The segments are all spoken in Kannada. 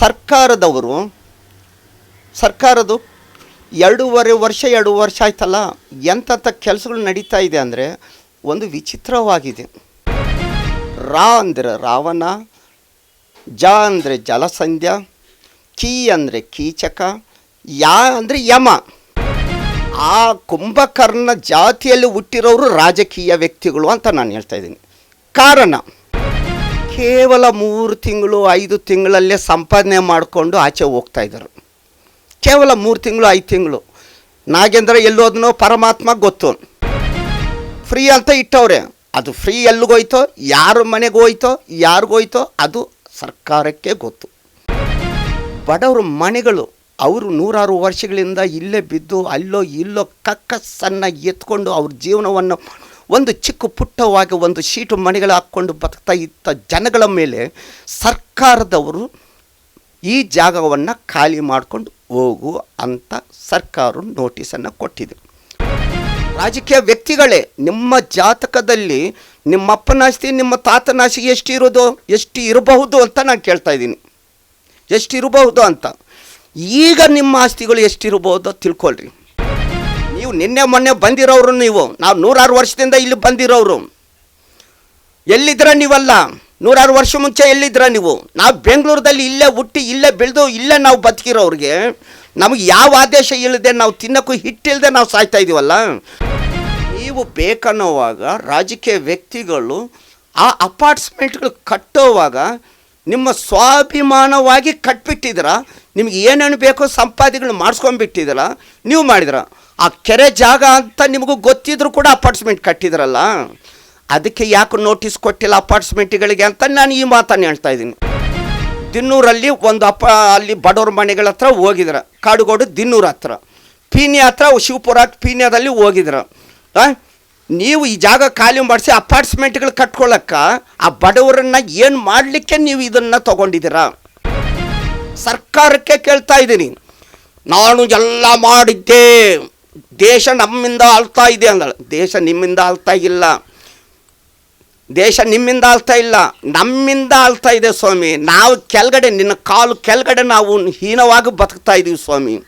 ಸರ್ಕಾರದವರು, ಸರ್ಕಾರದ್ದು ಎರಡೂವರೆ ವರ್ಷ, ಎರಡು ವರ್ಷ ಆಯ್ತಲ್ಲ ಎಂಥಂಥ ಕೆಲಸಗಳು ನಡೀತಾ ಇದೆ ಅಂದರೆ ಒಂದು ವಿಚಿತ್ರವಾಗಿದೆ. ರಾ ಅಂದರೆ ರಾವಣ, ಜ ಅಂದರೆ ಜಲಸಂಧ್ಯ, ಕೀ ಅಂದರೆ ಕೀಚಕ, ಯಾ ಅಂದರೆ ಯಮ. ಆ ಕುಂಭಕರ್ಣ ಜಾತಿಯಲ್ಲಿ ಹುಟ್ಟಿರೋರು ರಾಜಕೀಯ ವ್ಯಕ್ತಿಗಳು ಅಂತ ನಾನು ಹೇಳ್ತಾ ಇದ್ದೀನಿ. ಕಾರಣ ಕೇವಲ ಮೂರು ತಿಂಗಳು, ಐದು ತಿಂಗಳಲ್ಲೇ ಸಂಪಾದನೆ ಮಾಡಿಕೊಂಡು ಆಚೆ ಹೋಗ್ತಾ ಕೇವಲ ಮೂರು ತಿಂಗಳು, ಐದು ತಿಂಗಳು. ನಾಗೇಂದ್ರ ಎಲ್ಲೋದನೋ ಪರಮಾತ್ಮ ಗೊತ್ತು. ಫ್ರೀ ಅಂತ ಇಟ್ಟವ್ರೆ. ಅದು ಫ್ರೀ ಎಲ್ಲಿಗೋಯ್ತೋ ಯಾರ ಮನೆಗೆ ಹೋಯ್ತೋ ಯಾರಿಗೋಯ್ತೋ ಅದು ಸರ್ಕಾರಕ್ಕೆ ಗೊತ್ತು. ಬಡವ್ರ ಮನೆಗಳು ಅವರು ನೂರಾರು ವರ್ಷಗಳಿಂದ ಇಲ್ಲೇ ಬಿದ್ದು ಅಲ್ಲೋ ಇಲ್ಲೋ ಕಕ್ಕಸನ್ನು ಎತ್ಕೊಂಡು ಅವ್ರ ಜೀವನವನ್ನು ಒಂದು ಚಿಕ್ಕ ಪುಟ್ಟವಾಗಿ ಒಂದು ಶೀಟು ಮನೆಗಳು ಹಾಕ್ಕೊಂಡು ಬರ್ತಾ ಇದ್ದ ಜನಗಳ ಮೇಲೆ ಸರ್ಕಾರದವರು ಈ ಜಾಗವನ್ನು ಖಾಲಿ ಮಾಡ್ಕೊಂಡು ಹೋಗು ಅಂತ ಸರ್ಕಾರ ನೋಟಿಸನ್ನು ಕೊಟ್ಟಿದೆ. ರಾಜಕೀಯ ವ್ಯಕ್ತಿಗಳೇ, ನಿಮ್ಮ ಜಾತಕದಲ್ಲಿ ನಿಮ್ಮ ಅಪ್ಪನ ಆಸ್ತಿ, ನಿಮ್ಮ ತಾತನ ಆಸ್ತಿ ಎಷ್ಟು ಇರೋದು ಎಷ್ಟು ಇರಬಹುದು ಅಂತ ನಾನು ಕೇಳ್ತಾ ಇದ್ದೀನಿ. ಎಷ್ಟು ಇರಬಹುದು ಅಂತ. ಈಗ ನಿಮ್ಮ ಆಸ್ತಿಗಳು ಎಷ್ಟಿರ್ಬೋದು ತಿಳ್ಕೊಳ್ರಿ. ನೀವು ನಿನ್ನೆ ಮೊನ್ನೆ ಬಂದಿರೋರು ನೀವು. ನಾವು ನೂರಾರು ವರ್ಷದಿಂದ ಇಲ್ಲಿ ಬಂದಿರೋರು. ಎಲ್ಲಿದ್ರ ನೀವಲ್ಲ? ನೂರಾರು ವರ್ಷ ಮುಂಚೆ ಎಲ್ಲಿದ್ರ ನೀವು? ನಾವು ಬೆಂಗಳೂರದಲ್ಲಿ ಇಲ್ಲೇ ಹುಟ್ಟಿ ಇಲ್ಲೇ ಬೆಳೆದು ಇಲ್ಲೇ ನಾವು ಬದುಕಿರೋರಿಗೆ ನಮಗೆ ಯಾವ ಆದೇಶ ಇಲ್ಲದೆ ನಾವು ತಿನ್ನೋಕ್ಕೂ ಹಿಟ್ಟಿಲ್ಲದೆ ನಾವು ಸಾಯ್ತಾ ಇದೀವಲ್ಲ? ನೀವು ಬೇಕನ್ನೋವಾಗ ರಾಜಕೀಯ ವ್ಯಕ್ತಿಗಳು ಆ ಅಪಾರ್ಟ್ಸ್ಮೆಂಟ್ಗಳು ಕಟ್ಟೋವಾಗ ನಿಮ್ಮ ಸ್ವಾಭಿಮಾನವಾಗಿ ಕಟ್ಬಿಟ್ಟಿದ್ರ ನಿಮ್ಗೆ ಏನೇನು ಬೇಕೋ ಸಂಪಾದಿಗಳು ಮಾಡಿಸ್ಕೊಂಡ್ಬಿಟ್ಟಿದ್ರ ನೀವು ಮಾಡಿದ್ರ ಆ ಕೆರೆ ಜಾಗ ಅಂತ ನಿಮಗೂ ಗೊತ್ತಿದ್ರು ಕೂಡ ಅಪಾರ್ಟ್ಸ್ಮೆಂಟ್ ಕಟ್ಟಿದ್ರಲ್ಲ, ಅದಕ್ಕೆ ಯಾಕೆ ನೋಟಿಸ್ ಕೊಟ್ಟಿಲ್ಲ ಅಪಾರ್ಟ್ಸ್ಮೆಂಟ್ಗಳಿಗೆ ಅಂತ ನಾನು ಈ ಮಾತನ್ನು ಹೇಳ್ತಾ ಇದ್ದೀನಿ. ದಿನ್ನೂರಲ್ಲಿ ಒಂದು ಅಪ, ಅಲ್ಲಿ ಬಡವ್ರ ಮನೆಗಳ ಹತ್ರ ಹೋಗಿದ್ರ, ಕಾಡುಗೋಡು ದಿನ್ನೂರ ಹತ್ರ. ಪೀಣ್ಯ ಹತ್ರ ಶಿವಪುರ, ಪೀಣ್ಯದಲ್ಲಿ ಹೋಗಿದ್ರ? ನೀವು ಈ ಜಾಗ ಖಾಲಿ ಮಾಡಿಸಿ ಅಪಾರ್ಟ್ಸ್ಮೆಂಟ್ಗಳು ಕಟ್ಕೊಳ್ಳೋಕ್ಕೆ ಆ ಬಡವರನ್ನ ಏನು ಮಾಡಲಿಕ್ಕೆ ನೀವು ಇದನ್ನು ತಗೊಂಡಿದ್ದೀರಾ? ಸರ್ಕಾರಕ್ಕೆ ಕೇಳ್ತಾ ಇದ್ದೀನಿ. ನಾನು ಎಲ್ಲ ಮಾಡಿದ್ದೆ. ದೇಶ ನಮ್ಮಿಂದ ಆಳ್ತಾ ಇದೆ ಅಂದಳು. ದೇಶ ನಿಮ್ಮಿಂದ ಆಳ್ತಾ ಇಲ್ಲ. ದೇಶ ನಿಮ್ಮಿಂದ ಆಳ್ತಾ ಇಲ್ಲ. ನಮ್ಮಿಂದ ಆಳ್ತಾ ಇದೆ ಸ್ವಾಮಿ. ನಾವು ಕೆಳಗಡೆ, ನಿನ್ನ ಕಾಲು ಕೆಳಗಡೆ ನಾವು ಹೀನವಾಗಿ ಬದುಕ್ತಾ ಇದ್ದೀವಿ ಸ್ವಾಮಿ.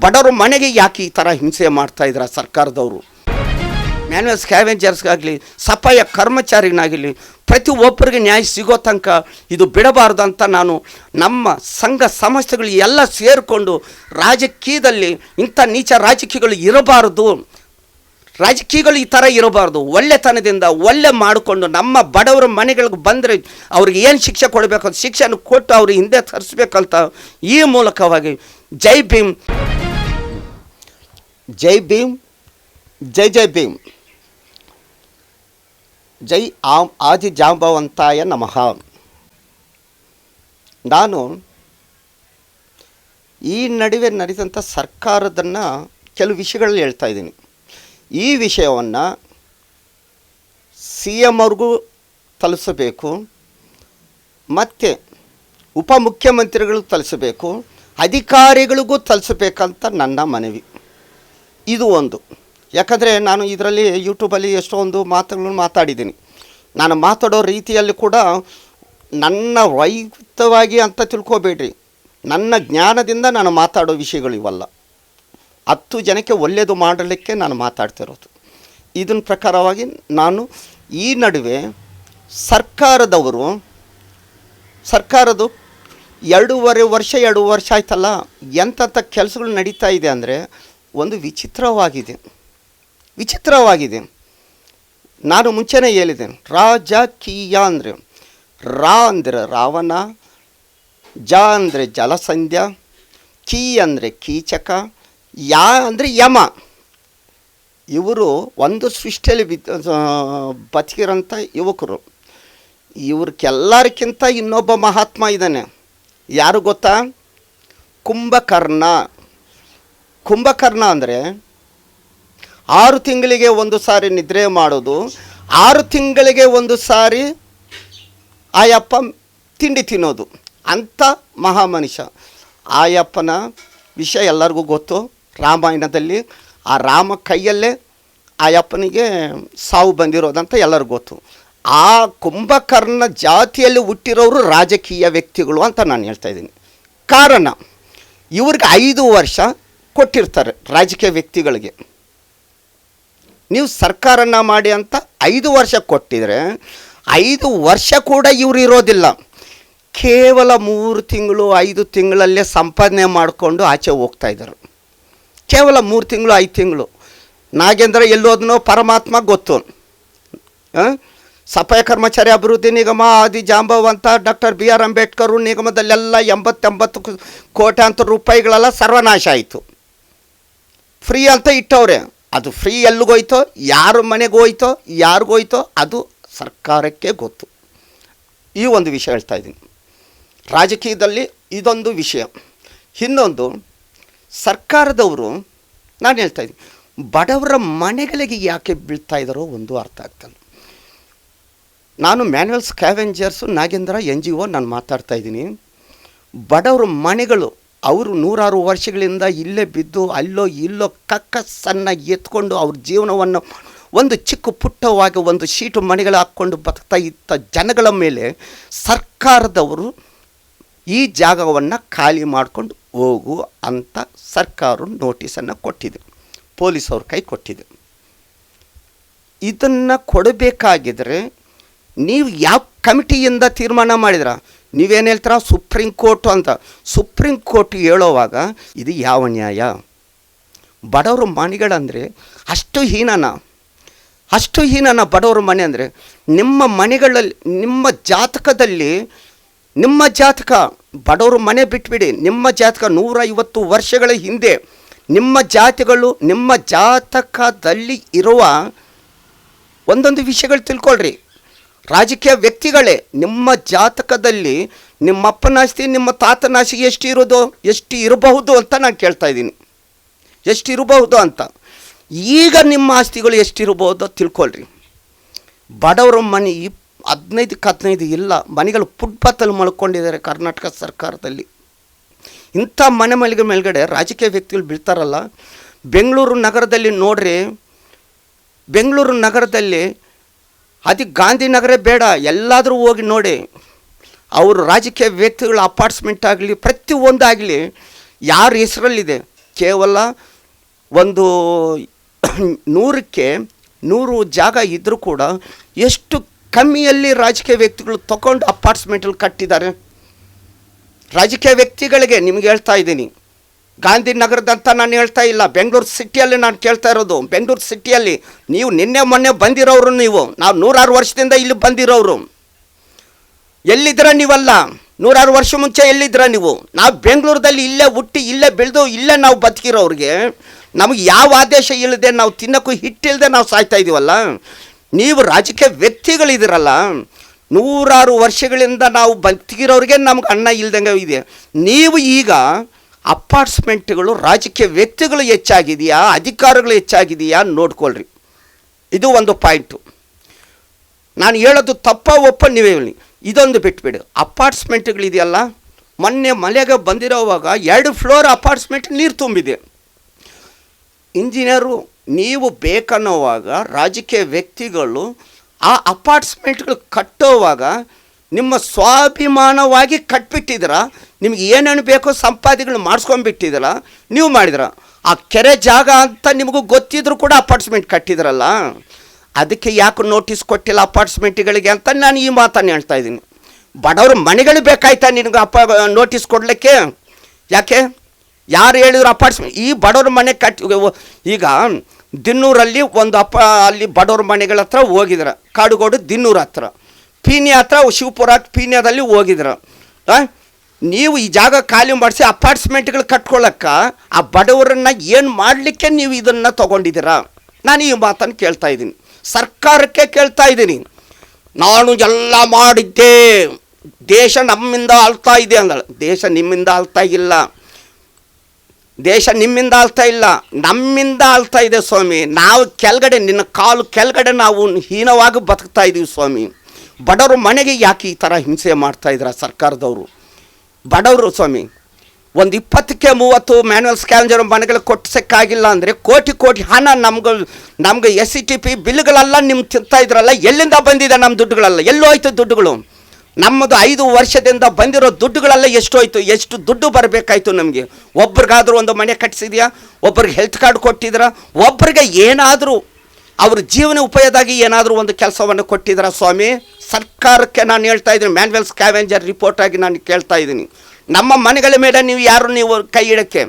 ಬಡವರು ಮನೆಗೆ ಯಾಕೆ ಈ ಥರ ಹಿಂಸೆ ಮಾಡ್ತಾ ಸರ್ಕಾರದವರು? ಮ್ಯಾನ್ಯಲ್ ಸ್ಕ್ಯಾವೆಂಜರ್ಸ್ಗಾಗಲಿ ಸಫಾಯ ಕರ್ಮಚಾರಿನಾಗಲಿ, ಪ್ರತಿ ಒಬ್ಬರಿಗೆ ನ್ಯಾಯ ಸಿಗೋ ತನಕ ಇದು ಬಿಡಬಾರ್ದು ಅಂತ ನಾನು ನಮ್ಮ ಸಂಘ ಸಂಸ್ಥೆಗಳು ಎಲ್ಲ ಸೇರಿಕೊಂಡು ರಾಜಕೀಯದಲ್ಲಿ ಇಂಥ ನೀಚ ರಾಜಕೀಯಗಳು ಇರಬಾರ್ದು. ರಾಜಕೀಯಗಳು ಈ ಥರ ಇರಬಾರ್ದು. ಒಳ್ಳೆತನದಿಂದ ಒಳ್ಳೆ ಮಾಡಿಕೊಂಡು ನಮ್ಮ ಬಡವರ ಮನೆಗಳಿಗೆ ಬಂದರೆ ಅವ್ರಿಗೆ ಏನು ಶಿಕ್ಷೆ ಕೊಡಬೇಕು ಅಂತ ಶಿಕ್ಷೆಯನ್ನು ಕೊಟ್ಟು ಅವ್ರಿಗೆ ಹಿಂದೆ ತರಿಸ್ಬೇಕಂತ ಈ ಮೂಲಕವಾಗಿ ಜೈ ಭೀಮ್. ಜೈ ಭೀಮ್, ಜೈ ಜೈ ಭೀಮ್. ಜೈ ಆಮ್ ಆದಿ ಜಾಂಬವಂತಾಯ ನಮಃ. ನಾನು ಈ ನಡುವೆ ನಡೆದಂಥ ಸರ್ಕಾರದನ್ನು ಕೆಲವು ವಿಷಯಗಳಲ್ಲಿ ಹೇಳ್ತಾ ಇದ್ದೀನಿ. ಈ ವಿಷಯವನ್ನು ಸಿ ಎಂ ಅವ್ರಿಗೂ ತಲುಪಿಸಬೇಕು, ಮತ್ತು ಉಪಮುಖ್ಯಮಂತ್ರಿಗಳು ತಲುಪಿಸಬೇಕು, ಅಧಿಕಾರಿಗಳಿಗೂ ತಲುಪಿಸಬೇಕಂತ ನನ್ನ ಮನವಿ. ಇದು ಒಂದು. ಯಾಕಂದರೆ ನಾನು ಇದರಲ್ಲಿ ಯೂಟ್ಯೂಬಲ್ಲಿ ಎಷ್ಟೊಂದು ಮಾತುಗಳನ್ನು ಮಾತಾಡಿದ್ದೀನಿ. ನಾನು ಮಾತಾಡೋ ರೀತಿಯಲ್ಲಿ ಕೂಡ ನನ್ನ ವೈಯಕ್ತವಾಗಿ ಅಂತ ತಿಳ್ಕೊಬೇಡ್ರಿ. ನನ್ನ ಜ್ಞಾನದಿಂದ ನಾನು ಮಾತಾಡೋ ವಿಷಯಗಳು ಇವಲ್ಲ. ಹತ್ತು ಜನಕ್ಕೆ ಒಳ್ಳೆಯದು ಮಾಡಲಿಕ್ಕೆ ನಾನು ಮಾತಾಡ್ತಿರೋದು ಇದನ್ನ ಪ್ರಕಾರವಾಗಿ ನಾನು ಈ ನಡುವೆ ಸರ್ಕಾರದವರು, ಸರ್ಕಾರದ್ದು ಎರಡೂವರೆ ವರ್ಷ, ಎರಡು ವರ್ಷ ಆಯ್ತಲ್ಲ ಎಂಥ ಕೆಲಸಗಳು ನಡೀತಾ ಇದೆ ಅಂದರೆ ಒಂದು ವಿಚಿತ್ರವಾಗಿದೆ. ವಿಚಿತ್ರವಾಗಿದೆ. ನಾನು ಮುಂಚೆನೇ ಹೇಳಿದೆ ರಾಜಕೀಯ ಅಂದರೆ ರಾ ಅಂದರೆ ರಾವಣ, ಜ ಅಂದರೆ ಜಲಸಂಧ್ಯ, ಕೀ ಅಂದರೆ ಕೀಚಕ, ಯಾ ಅಂದರೆ ಯಮ. ಇವರು ಒಂದು ಸೃಷ್ಟಿಯಲ್ಲಿ ಬಿದ್ದ ಬದುಕಿರೋಂಥ ಯುವಕರು. ಇವ್ರಿಗೆಲ್ಲರಿಗಿಂತ ಇನ್ನೊಬ್ಬ ಮಹಾತ್ಮ ಇದ್ದಾನೆ. ಯಾರು ಗೊತ್ತಾ? ಕುಂಭಕರ್ಣ. ಕುಂಭಕರ್ಣ ಅಂದರೆ ಆರು ತಿಂಗಳಿಗೆ ಒಂದು ಸಾರಿ ನಿದ್ರೆ ಮಾಡೋದು. ಆರು ತಿಂಗಳಿಗೆ ಒಂದು ಸಾರಿ ಆಯಪ್ಪ ತಿಂಡಿ ತಿನ್ನೋದು. ಅಂಥ ಮಹಾಮನುಷ್ಯ. ಆಯಪ್ಪನ ವಿಷಯ ಎಲ್ಲರಿಗೂ ಗೊತ್ತು. ರಾಮಾಯಣದಲ್ಲಿ ಆ ರಾಮ ಕೈಯಲ್ಲೇ ಆಯಪ್ಪನಿಗೆ ಸಾವು ಬಂದಿರೋದಂತ ಎಲ್ಲರಿಗೂ ಗೊತ್ತು. ಆ ಕುಂಭಕರ್ಣ ಜಾತಿಯಲ್ಲಿ ಹುಟ್ಟಿರೋರು ರಾಜಕೀಯ ವ್ಯಕ್ತಿಗಳು ಅಂತ ನಾನು ಹೇಳ್ತಾ ಇದ್ದೀನಿ. ಕಾರಣ, ಇವ್ರಿಗೆ ಐದು ವರ್ಷ ಕೊಟ್ಟಿರ್ತಾರೆ ರಾಜಕೀಯ ವ್ಯಕ್ತಿಗಳಿಗೆ. ನೀವು ಸರ್ಕಾರನ ಮಾಡಿ ಅಂತ ಐದು ವರ್ಷ ಕೊಟ್ಟಿದ್ರೆ ಐದು ವರ್ಷ ಕೂಡ ಇವರು ಇರೋದಿಲ್ಲ. ಕೇವಲ ಮೂರು ತಿಂಗಳು, ಐದು ತಿಂಗಳಲ್ಲೇ ಸಂಪಾದನೆ ಮಾಡಿಕೊಂಡು ಆಚೆ ಹೋಗ್ತಾ ಇದ್ದರು. ಕೇವಲ ಮೂರು ತಿಂಗಳು, ಐದು ತಿಂಗಳು. ನಾಗೇಂದ್ರ ಎಲ್ಲೋದನೋ ಪರಮಾತ್ಮ ಗೊತ್ತು. ಸಫಾಯ ಕರ್ಮಚಾರಿ ಅಭಿವೃದ್ಧಿ ನಿಗಮ, Adi Jambavanta, doctor B R Ambedkar ನಿಗಮದಲ್ಲೆಲ್ಲ ಎಂಬತ್ತೆಂಬತ್ತು ಕೋಟ್ಯಾಂತರ ರೂಪಾಯಿಗಳೆಲ್ಲ ಸರ್ವನಾಶ ಆಯಿತು. ಫ್ರೀ ಅಂತ ಇಟ್ಟವ್ರೆ. ಅದು ಫ್ರೀ ಎಲ್ಲಿಗೋಯ್ತೋ ಯಾರ ಮನೆಗೆ ಹೋಯ್ತೋ ಯಾರಿಗೋಯ್ತೋ ಅದು ಸರ್ಕಾರಕ್ಕೆ ಗೊತ್ತು. ಈ ಒಂದು ವಿಷಯ ಹೇಳ್ತಾ ಇದ್ದೀನಿ. ರಾಜಕೀಯದಲ್ಲಿ ಇದೊಂದು ವಿಷಯ. ಇನ್ನೊಂದು, ಸರ್ಕಾರದವರು, ನಾನು ಹೇಳ್ತಾ ಇದ್ದೀನಿ, ಬಡವರ ಮನೆಗಳಿಗೆ ಯಾಕೆ ಬೀಳ್ತಾ ಇದ್ದಾರೋ ಒಂದು ಅರ್ಥ ಆಗ್ತಾನೆ ನಾನು manual scavengers Nagendra N G O ನಾನು ಮಾತಾಡ್ತಾ ಇದ್ದೀನಿ. ಬಡವರ ಮನೆಗಳು ಅವರು ನೂರಾರು ವರ್ಷಗಳಿಂದ ಇಲ್ಲೇ ಬಿದ್ದು ಅಲ್ಲೋ ಇಲ್ಲೋ ಕಕ್ಕಸ್ಸನ್ನು ಎತ್ಕೊಂಡು ಅವ್ರ ಜೀವನವನ್ನು ಒಂದು ಚಿಕ್ಕ ಪುಟ್ಟವಾಗಿ ಒಂದು ಶೀಟು ಮನೆಗಳು ಹಾಕ್ಕೊಂಡು ಬರ್ತಾ ಇದ್ದ ಜನಗಳ ಮೇಲೆ ಸರ್ಕಾರದವರು ಈ ಜಾಗವನ್ನು ಖಾಲಿ ಮಾಡಿಕೊಂಡು ಹೋಗು ಅಂತ ಸರ್ಕಾರ ನೋಟಿಸನ್ನು ಕೊಟ್ಟಿದೆ. ಪೊಲೀಸವ್ರ ಕೈ ಕೊಟ್ಟಿದೆ. ಇದನ್ನು ಕೊಡಬೇಕಾಗಿದ್ದರೆ ನೀವು ಯಾವ ಕಮಿಟಿಯಿಂದ ತೀರ್ಮಾನ ಮಾಡಿದ್ರ. ನೀವೇನು ಹೇಳ್ತೀರ? ಸುಪ್ರೀಂ ಕೋರ್ಟು ಅಂತ. ಸುಪ್ರೀಂ ಕೋರ್ಟ್ ಹೇಳೋವಾಗ ಇದು ಯಾವ ನ್ಯಾಯ? ಬಡವರು ಮನೆಗಳಂದರೆ ಅಷ್ಟು ಹೀನನ? ಅಷ್ಟು ಹೀನನ ಬಡವ್ರ ಮನೆ ಅಂದರೆ? ನಿಮ್ಮ ಮನೆಗಳಲ್ಲಿ, ನಿಮ್ಮ ಜಾತಕದಲ್ಲಿ, ನಿಮ್ಮ ಜಾತಕ, ಬಡವರು ಮನೆ ಬಿಟ್ಬಿಡಿ. ನಿಮ್ಮ ಜಾತಕ ನೂರೈವತ್ತು ವರ್ಷಗಳ ಹಿಂದೆ, ನಿಮ್ಮ ಜಾತಿಗಳು, ನಿಮ್ಮ ಜಾತಕದಲ್ಲಿ ಇರುವ ಒಂದೊಂದು ವಿಷಯಗಳು ತಿಳ್ಕೊಳ್ರಿ. ರಾಜಕೀಯ ವ್ಯಕ್ತಿಗಳೇ, ನಿಮ್ಮ ಜಾತಕದಲ್ಲಿ ನಿಮ್ಮ ಅಪ್ಪನ ಆಸ್ತಿ, ನಿಮ್ಮ ತಾತನ ಆಸ್ತಿ ಎಷ್ಟು ಇರೋದು, ಎಷ್ಟು ಇರಬಹುದು ಅಂತ ನಾನು ಕೇಳ್ತಾ ಇದ್ದೀನಿ. ಎಷ್ಟು ಇರಬಹುದು ಅಂತ. ಈಗ ನಿಮ್ಮ ಆಸ್ತಿಗಳು ಎಷ್ಟಿರ್ಬೋದು ತಿಳ್ಕೊಳ್ರಿ. ಬಡವರ ಮನೆ ಇಪ್ ಹದಿನೈದಕ್ಕೆ ಹದಿನೈದು ಇಲ್ಲ, ಮನೆಗಳು ಫುಟ್ಪಾತಲ್ಲಿ ಮಲ್ಕೊಂಡಿದ್ದಾರೆ ಕರ್ನಾಟಕ ಸರ್ಕಾರದಲ್ಲಿ. ಇಂಥ ಮನೆ ಮಳಿಗೆ ಮೇಲ್ಗಡೆ ರಾಜಕೀಯ ವ್ಯಕ್ತಿಗಳು ಬೀಳ್ತಾರಲ್ಲ, ಬೆಂಗಳೂರು ನಗರದಲ್ಲಿ ನೋಡ್ರಿ, ಬೆಂಗಳೂರು ನಗರದಲ್ಲಿ ಅದು ಗಾಂಧಿನಗರೇ ಬೇಡ, ಎಲ್ಲಾದರೂ ಹೋಗಿ ನೋಡಿ. ಅವರು ರಾಜಕೀಯ ವ್ಯಕ್ತಿಗಳ ಅಪಾರ್ಟ್ಸ್ಮೆಂಟ್ ಆಗಲಿ ಪ್ರತಿಯೊಂದಾಗಲಿ ಯಾರ ಹೆಸರಲ್ಲಿದೆ? ಕೇವಲ ಒಂದು ನೂರಕ್ಕೆ ನೂರು ಜಾಗ ಇದ್ದರೂ ಕೂಡ ಎಷ್ಟು ಕಮ್ಮಿಯಲ್ಲಿ ರಾಜಕೀಯ ವ್ಯಕ್ತಿಗಳು ತಗೊಂಡು ಅಪಾರ್ಟ್ಸ್ಮೆಂಟಲ್ಲಿ ಕಟ್ಟಿದ್ದಾರೆ? ರಾಜಕೀಯ ವ್ಯಕ್ತಿಗಳಿಗೆ ನಿಮ್ಗೆ ಹೇಳ್ತಾ ಇದ್ದೀನಿ. ಗಾಂಧಿನಗರದಂತ ನಾನು ಹೇಳ್ತಾ ಇಲ್ಲ. ಬೆಂಗಳೂರು ಸಿಟಿಯಲ್ಲಿ ನಾನು ಕೇಳ್ತಾ ಇರೋದು. ಬೆಂಗಳೂರು ಸಿಟಿಯಲ್ಲಿ ನೀವು ನಿನ್ನೆ ಮೊನ್ನೆ ಬಂದಿರೋರು ನೀವು. ನಾವು ನೂರಾರು ವರ್ಷದಿಂದ ಇಲ್ಲಿ ಬಂದಿರೋರು. ಎಲ್ಲಿದ್ದೀರ ನೀವಲ್ಲ? ನೂರಾರು ವರ್ಷ ಮುಂಚೆ ಎಲ್ಲಿದ್ದೀರ ನೀವು? ನಾವು ಬೆಂಗಳೂರದಲ್ಲಿ ಇಲ್ಲೇ ಹುಟ್ಟಿ, ಇಲ್ಲೇ ಬೆಳೆದು, ಇಲ್ಲೇ ನಾವು ಬದುಕಿರೋರಿಗೆ ನಮಗೆ ಯಾವ ಆದೇಶ ಇಲ್ಲದೆ ನಾವು ತಿನ್ನೋಕ್ಕೂ ಹಿಟ್ಟಿಲ್ಲದೆ ನಾವು ಸಾಯ್ತಾ ಇದೀವಲ್ಲ? ನೀವು ರಾಜಕೀಯ ವ್ಯಕ್ತಿಗಳಿದ್ದೀರಲ್ಲ. ನೂರಾರು ವರ್ಷಗಳಿಂದ ನಾವು ಬದುಕಿರೋರಿಗೆ ನಮ್ಗೆ ಅನ್ನ ಇಲ್ದಂಗೆ ಇದೆ. ನೀವು ಈಗ ಅಪಾರ್ಟ್ಸ್ಮೆಂಟ್ಗಳು ರಾಜಕೀಯ ವ್ಯಕ್ತಿಗಳು ಹೆಚ್ಚಾಗಿದೆಯಾ, ಅಧಿಕಾರಗಳು ಹೆಚ್ಚಾಗಿದೆಯಾ ನೋಡ್ಕೊಳ್ರಿ. ಇದು ಒಂದು ಪಾಯಿಂಟು ನಾನು ಹೇಳೋದು ತಪ್ಪ ಒಪ್ಪ ನೀವೇ ಇದೊಂದು ಬಿಟ್ಬಿಡು. ಅಪಾರ್ಟ್ಸ್ಮೆಂಟ್ಗಳಿದೆಯಲ್ಲ, ಮೊನ್ನೆ ಮಳೆಗೆ ಬಂದಿರೋವಾಗ ಎರಡು ಫ್ಲೋರ್ ಅಪಾರ್ಟ್ಸ್ಮೆಂಟ್ ನೀರು ತುಂಬಿದೆ. ಇಂಜಿನಿಯರು, ನೀವು ಬೇಕನ್ನೋವಾಗ ರಾಜಕೀಯ ವ್ಯಕ್ತಿಗಳು ಆ ಅಪಾರ್ಟ್ಸ್ಮೆಂಟ್ಗಳು ಕಟ್ಟೋವಾಗ ನಿಮ್ಮ ಸ್ವಾಭಿಮಾನವಾಗಿ ಕಟ್ಬಿಟ್ಟಿದ್ದೀರ ನಿಮ್ಗೆ ಏನೇನು ಬೇಕೋ ಸಂಪಾದಿಗಳು ಮಾಡಿಸ್ಕೊಂಡ್ಬಿಟ್ಟಿದ್ದೀರ ನೀವು ಮಾಡಿದ್ರ. ಆ ಕೆರೆ ಜಾಗ ಅಂತ ನಿಮಗೂ ಗೊತ್ತಿದ್ರು ಕೂಡ ಅಪಾರ್ಟ್ಸ್ಮೆಂಟ್ ಕಟ್ಟಿದ್ರಲ್ಲ, ಅದಕ್ಕೆ ಯಾಕೆ ನೋಟಿಸ್ ಕೊಟ್ಟಿಲ್ಲ ಅಪಾರ್ಟ್ಸ್ಮೆಂಟ್ಗಳಿಗೆ ಅಂತ ನಾನು ಈ ಮಾತನ್ನು ಹೇಳ್ತಾ ಇದ್ದೀನಿ. ಬಡವ್ರ ಮನೆಗಳು ಬೇಕಾಯ್ತಾ ನಿನಗೆ ಅಪ ನೋಟಿಸ್ ಕೊಡಲಿಕ್ಕೆ? ಯಾಕೆ? ಯಾರು ಹೇಳಿದ್ರು ಅಪಾರ್ಟ್ಸ್ಮೆಂಟ್ ಈ ಬಡವ್ರ ಮನೆ ಕಟ್ಟಿ ಈಗ ದಿನ್ನೂರಲ್ಲಿ ಒಂದು ಅಪ ಅಲ್ಲಿ ಬಡವ್ರ ಮನೆಗಳ ಹತ್ರ ಹೋಗಿದ್ರ. ಕಾಡುಗೋಡು ದಿನ್ನೂರ ಹತ್ರ. ಪೀಣ್ಯ ಹತ್ರ, ಶಿವಪುರ ಪೀನ್ಯದಲ್ಲಿ ಹೋಗಿದ್ರು. ಆ? ನೀವು ಈ ಜಾಗ ಖಾಲಿ ಮಾಡಿಸಿ ಅಪಾರ್ಟ್ಸ್ಮೆಂಟ್ಗಳು ಕಟ್ಕೊಳ್ಳಕ್ಕ ಆ ಬಡವರನ್ನು ಏನು ಮಾಡಲಿಕ್ಕೆ ನೀವು ಇದನ್ನು ತೊಗೊಂಡಿದ್ದೀರಾ? ನಾನು ಈ ಮಾತನ್ನು ಕೇಳ್ತಾ ಇದ್ದೀನಿ. ಸರ್ಕಾರಕ್ಕೆ ಕೇಳ್ತಾ ಇದ್ದೀನಿ. ನಾನು ಎಲ್ಲ ಮಾಡಿದ್ದೆ ದೇಶ ನಮ್ಮಿಂದ ಆಳ್ತಾ ಇದೆ ಅಂದಳು. ದೇಶ ನಿಮ್ಮಿಂದ ಆಳ್ತಾ ಇಲ್ಲ. ದೇಶ ನಿಮ್ಮಿಂದ ಆಳ್ತಾ ಇಲ್ಲ. ನಮ್ಮಿಂದ ಆಳ್ತಾ ಇದೆ ಸ್ವಾಮಿ. ನಾವು ಕೆಳಗಡೆ, ನಿನ್ನ ಕಾಲು ಕೆಳಗಡೆ ನಾವು ಹೀನವಾಗಿ ಬದುಕ್ತಾ ಇದ್ದೀವಿ ಸ್ವಾಮಿ. ಬಡವರು ಮನೆಗೆ ಯಾಕೆ ಈ ಥರ ಹಿಂಸೆ ಮಾಡ್ತಾ ಸರ್ಕಾರದವರು? ಬಡವರು ಸ್ವಾಮಿ, ಒಂದು ಇಪ್ಪತ್ತಕ್ಕೆ ಮೂವತ್ತು ಮ್ಯಾನ್ಯಲ್ ಸ್ಕ್ಯಾನ್ಜರ್ ಮನೆಗಳು ಕೊಟ್ಟಿಸೋಕ್ಕಾಗಿಲ್ಲ ಅಂದರೆ ಕೋಟಿ ಕೋಟಿ ಹಣ ನಮ್ಗೆ ನಮ್ಗೆ ಎಸ್ ಸಿ ಟಿ ಪಿ ಬಿಲ್ಗಳೆಲ್ಲ ನಿಮ್ಮ ತಿಂತಾ ಇದ್ರಲ್ಲ, ಎಲ್ಲಿಂದ ಬಂದಿದೆ ನಮ್ಮ ದುಡ್ಡುಗಳೆಲ್ಲ? ಎಲ್ಲೋಯ್ತು ದುಡ್ಡುಗಳು? ನಮ್ಮದು ಐದು ವರ್ಷದಿಂದ ಬಂದಿರೋ ದುಡ್ಡುಗಳೆಲ್ಲ ಎಷ್ಟು ಹೋಯ್ತು? ಎಷ್ಟು ದುಡ್ಡು ಬರಬೇಕಾಯ್ತು ನಮಗೆ? ಒಬ್ರಿಗಾದರೂ ಒಂದು ಮನೆ ಕಟ್ಟಿಸಿದ್ಯಾ ಒಬ್ರಿಗೆ ಹೆಲ್ತ್ ಕಾರ್ಡ್ ಕೊಟ್ಟಿದ್ರಾ? ಒಬ್ರಿಗೆ ಏನಾದರೂ ಅವ್ರ ಜೀವನ ಉಪಯೋಗದಾಗಿ ಏನಾದರೂ ಒಂದು ಕೆಲಸವನ್ನು ಕೊಟ್ಟಿದ್ದಾರೆ ಸ್ವಾಮಿ? ಸರ್ಕಾರಕ್ಕೆ ನಾನು ಹೇಳ್ತಾ ಇದ್ದೀನಿ ಮ್ಯಾನ್ವೆಲ್ ಸ್ಕ್ಯಾವೆಂಜರ್ ರಿಪೋರ್ಟ್ ಆಗಿ ನಾನು ಕೇಳ್ತಾ ಇದ್ದೀನಿ. ನಮ್ಮ ಮನೆಗಳ ಮೇಲೆ ನೀವು ಯಾರು ನೀವು ಕೈ ಇಡಕ್ಕೆ?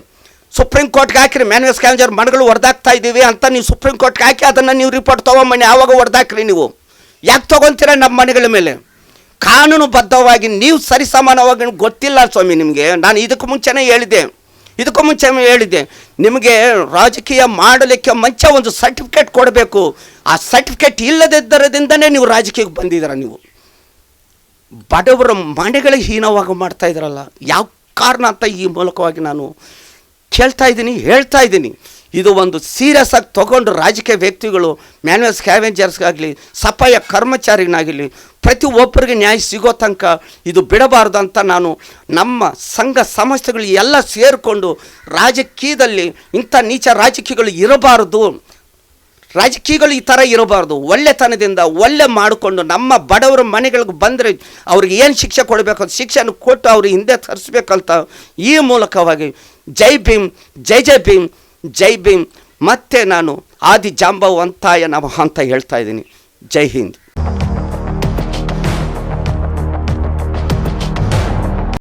ಸುಪ್ರೀಂ ಕೋರ್ಟ್ಗೆ ಹಾಕಿರಿ ಮ್ಯಾನ್ವೆಲ್ ಸ್ಕ್ಯಾವೆಂಜರ್ ಮನೆಗಳು ಹೊಡೆದಾಕ್ತಾ ಇದ್ದೀವಿ ಅಂತ ನೀವು ಸುಪ್ರೀಂ ಕೋರ್ಟ್ಗೆ ಹಾಕಿ ಅದನ್ನು ನೀವು ರಿಪೋರ್ಟ್ ತೊಗೊಂಬನ್ನಿ ಯಾವಾಗ ಹೊಡೆದಾಕ್ರಿ ನೀವು. ಯಾಕೆ ತೊಗೊತೀರ ನಮ್ಮ ಮನೆಗಳ ಮೇಲೆ? ಕಾನೂನುಬದ್ಧವಾಗಿ ನೀವು ಸರಿಸಮಾನವಾಗಿ ಗೊತ್ತಿಲ್ಲ ಸ್ವಾಮಿ ನಿಮಗೆ. ನಾನು ಇದಕ್ಕೂ ಮುಂಚೆನೇ ಹೇಳಿದ್ದೆ. ಇದಕ್ಕೂ ಮುಂಚೆ ಹೇಳಿದ್ದೆ, ನಿಮಗೆ ರಾಜಕೀಯ ಮಾಡಲಿಕ್ಕೆ ಮುಂಚೆ ಒಂದು ಸರ್ಟಿಫಿಕೇಟ್ ಕೊಡಬೇಕು. ಆ ಸರ್ಟಿಫಿಕೇಟ್ ಇಲ್ಲದಿದ್ದರದಿಂದನೇ ನೀವು ರಾಜಕೀಯಕ್ಕೆ ಬಂದಿದ್ದೀರ ನೀವು. ಬಡವರ ಮನೆಗಳ ಹೀನವಾಗಿ ಮಾಡ್ತಾ ಇದ್ರಲ್ಲ, ಯಾವ ಕಾರಣ ಅಂತ ಈ ಮೂಲಕವಾಗಿ ನಾನು ಕೇಳ್ತಾ ಇದ್ದೀನಿ, ಹೇಳ್ತಾ ಇದ್ದೀನಿ. ಇದು ಒಂದು ಸೀರಿಯಸ್ ಆಗಿ ತಗೊಂಡು ರಾಜಕೀಯ ವ್ಯಕ್ತಿಗಳು ಮ್ಯಾನ್ಯಲ್ ಸ್ಕ್ಯಾವೆಂಜರ್ಸ್ಗಾಗಲಿ ಸಫಾಯ ಕರ್ಮಚಾರಿನಾಗಲಿ ಪ್ರತಿ ಒಬ್ಬರಿಗೆ ನ್ಯಾಯ ಸಿಗೋ ತನಕ ಇದು ಬಿಡಬಾರ್ದು ಅಂತ ನಾನು ನಮ್ಮ ಸಂಘ ಸಂಸ್ಥೆಗಳು ಎಲ್ಲ ಸೇರಿಕೊಂಡು ರಾಜಕೀಯದಲ್ಲಿ ಇಂಥ ನೀಚ ರಾಜಕೀಯಗಳು ಇರಬಾರದು. ರಾಜಕೀಯಗಳು ಈ ಥರ ಇರಬಾರ್ದು. ಒಳ್ಳೆತನದಿಂದ ಒಳ್ಳೆ ಮಾಡಿಕೊಂಡು ನಮ್ಮ ಬಡವರ ಮನೆಗಳಿಗೆ ಬಂದರೆ ಅವ್ರಿಗೆ ಏನು ಶಿಕ್ಷೆ ಕೊಡಬೇಕು ಅಂತ ಶಿಕ್ಷೆಯನ್ನು ಕೊಟ್ಟು ಅವ್ರಿಗೆ ಹಿಂದೆ ತರಿಸ್ಬೇಕಂತ ಈ ಮೂಲಕವಾಗಿ ಜೈ ಭೀಮ್, ಜೈ ಜೈ ಭೀಮ್ ಜೈ ಭೀಮ್. ಮತ್ತೆ ನಾನು ಆದಿ ಜಾಂಬವಂತಾಯ ನಮಃ ಅಂತ ಹೇಳ್ತಾ ಇದ್ದೀನಿ. ಜೈ ಹಿಂದ್.